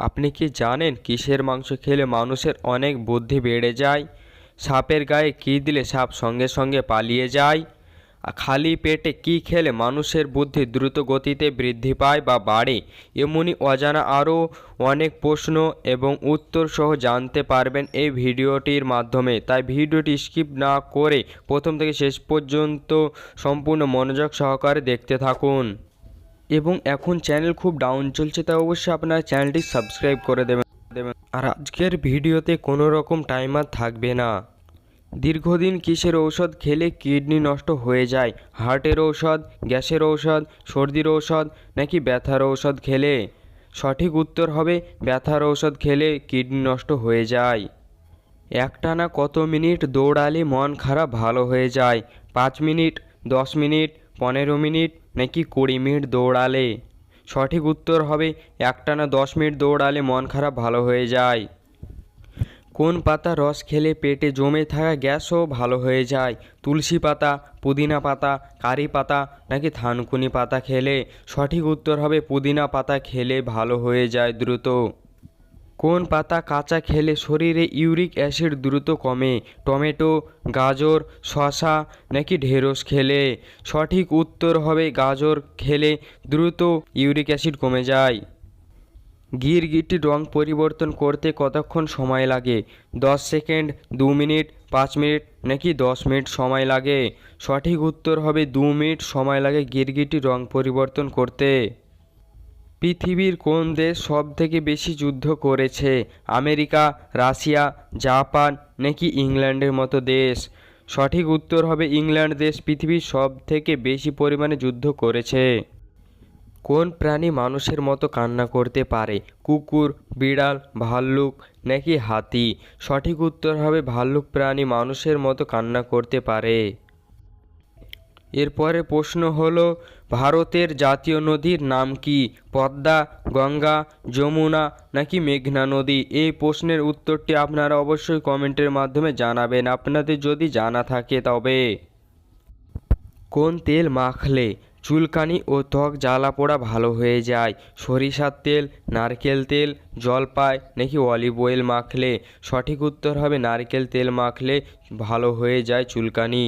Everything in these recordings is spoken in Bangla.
আপনি কি জানেন কিসের মাংস খেলে মানুষের অনেক বুদ্ধি বেড়ে যায়? সাপের গায়ে কী দিলে সাপ সঙ্গে সঙ্গে পালিয়ে যায়? খালি পেটে কী খেলে মানুষের বুদ্ধি দ্রুত গতিতে বৃদ্ধি পায় বা বাড়ে? এমনই অজানা আরও অনেক প্রশ্ন এবং উত্তর সহ জানতে পারবেন এই ভিডিওটির মাধ্যমে। তাই ভিডিওটি স্কিপ না করে প্রথম থেকে শেষ পর্যন্ত সম্পূর্ণ মনোযোগ সহকারে দেখতে থাকুন। এবং এখন চ্যানেল খুব ডাউন চলছে, তাই অবশ্যই আপনার চ্যানেলটি সাবস্ক্রাইব করে দেবেন। দেবেন আর আজকের ভিডিওতে কোনো রকম টাইমার থাকবে না। দীর্ঘদিন কিসের ঔষধ খেলে কিডনি নষ্ট হয়ে যায়? হার্টের ঔষধ, গ্যাসের ঔষধ, সর্দির ঔষধ নাকি ব্যথার ঔষধ খেলে? সঠিক উত্তর হবে, ব্যথার ঔষধ খেলে কিডনি নষ্ট হয়ে যায়। একটানা কত মিনিট দৌড়ালে মন খারাপ ভালো হয়ে যায়? পাঁচ মিনিট, দশ মিনিট, পনেরো মিনিট নাকি কুড়ি মিনিট দৌড়ালে? সঠিক উত্তর হবে, একটানা দশ মিনিট দৌড়ালে মন খারাপ ভালো হয়ে যায়। কোন পাতা রস খেলে পেটে জমে থাকা গ্যাসও ভালো হয়ে যায়? তুলসী পাতা, পুদিনা পাতা, কারি পাতা নাকি থানকুনি পাতা খেলে? সঠিক উত্তর হবে, পুদিনা পাতা খেলে ভালো হয়ে যায় দ্রুত। কোন পাতা কাঁচা খেলে শরীরে ইউরিক অ্যাসিড দ্রুত কমে? টমেটো, গাজর, শসা নাকি ঢেঁড়স খেলে? সঠিক উত্তর হবে গাজর খেলে দ্রুত ইউরিক অ্যাসিড কমে যায়। গিরগিটির রং পরিবর্তন করতে কতক্ষণ সময় লাগে? দশ সেকেন্ড, দু মিনিট, পাঁচ মিনিট নাকি দশ মিনিট সময় লাগে? সঠিক উত্তর হবে দু মিনিট সময় লাগে গিরগিটির রং পরিবর্তন করতে। পৃথিবীর কোন দেশ সব থেকে বেশি যুদ্ধ করেছে? আমেরিকা, রাশিয়া, জাপান নাকি ইংল্যান্ডের মতো দেশ? সঠিক উত্তর হবে ইংল্যান্ড দেশ পৃথিবীর সব থেকে বেশি পরিমাণে যুদ্ধ করেছে। কোন প্রাণী মানুষের মতো কান্না করতে পারে? কুকুর, বিড়াল, ভাল্লুক নাকি হাতি? সঠিক উত্তর হবে ভাল্লুক প্রাণী মানুষের মতো কান্না করতে পারে। এরপরে প্রশ্ন হল, ভারতের জাতীয় নদীর নাম কি? পদ্মা, গঙ্গা, যমুনা নাকি মেঘনা নদী? এই প্রশ্নের উত্তরটি আপনারা অবশ্যই কমেন্টের মাধ্যমে জানাবেন। আপনাদের যদি জানা থাকে তবে। কোন তেল মাখলে চুলকানি ও ত্বক জ্বালা পোড়া ভালো হয়ে যায়? সরিষার তেল, নারকেল তেল, জলপাই নাকি অলিভ অয়েল মাখলে? সঠিক উত্তর হবে, নারকেল তেল মাখলে ভালো হয়ে যায় চুলকানি।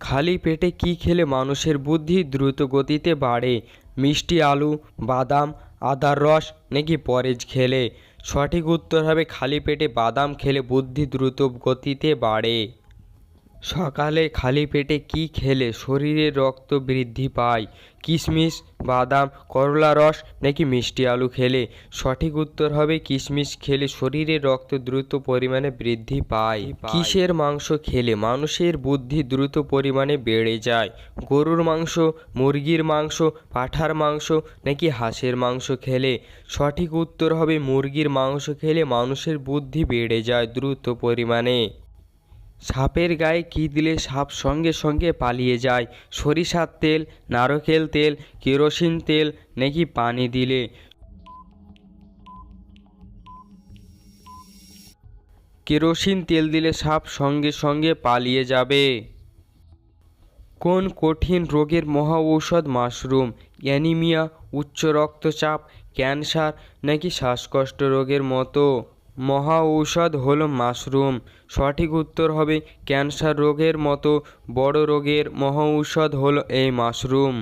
খালি পেটে কি খেলে মানুষের বুদ্ধি দ্রুত গতিতে বাড়ে? মিষ্টি আলু, বাদাম, আদার রস নাকি পরেজ খেলে? সঠিক উত্তর হবে, খালি পেটে বাদাম খেলে বুদ্ধি দ্রুত গতিতে বাড়ে। সকালে খালি পেটে কি খেলে শরীরে রক্ত বৃদ্ধি পায়? কিশমিশ, বাদাম, করলা রস নাকি মিষ্টি আলু খেলে? সঠিক উত্তর হবে কিশমিশ খেলে শরীরে রক্ত দ্রুত পরিমাণে বৃদ্ধি পায়। কিসের মাংস খেলে মানুষের বুদ্ধি দ্রুত পরিমাণে বেড়ে যায়? গরুর মাংস, মুরগির মাংস, পাঁঠার মাংস নাকি হাঁসের মাংস খেলে? সঠিক উত্তর হবে মুরগির মাংস খেলে মানুষের বুদ্ধি বেড়ে যায় দ্রুত পরিমাণে। সাপের গায়ে কী দিলে সাপ সঙ্গে সঙ্গে পালিয়ে যায়? সরিষার তেল, নারকেল তেল, কেরোসিন তেল নাকি পানি দিলে? কেরোসিন তেল দিলে সাপ সঙ্গে সঙ্গে পালিয়ে যাবে। কোন কঠিন রোগের মহা ঔষধ মাশরুম? অ্যানিমিয়া, উচ্চ রক্তচাপ, ক্যান্সার নাকি শ্বাসকষ্ট রোগের মতো? মহা ঔষধ হল মাশরুম। সঠিক উত্তর হবে ক্যান্সার রোগের মতো। বড় রোগের মহা ঔষধ হল এই মাশরুম।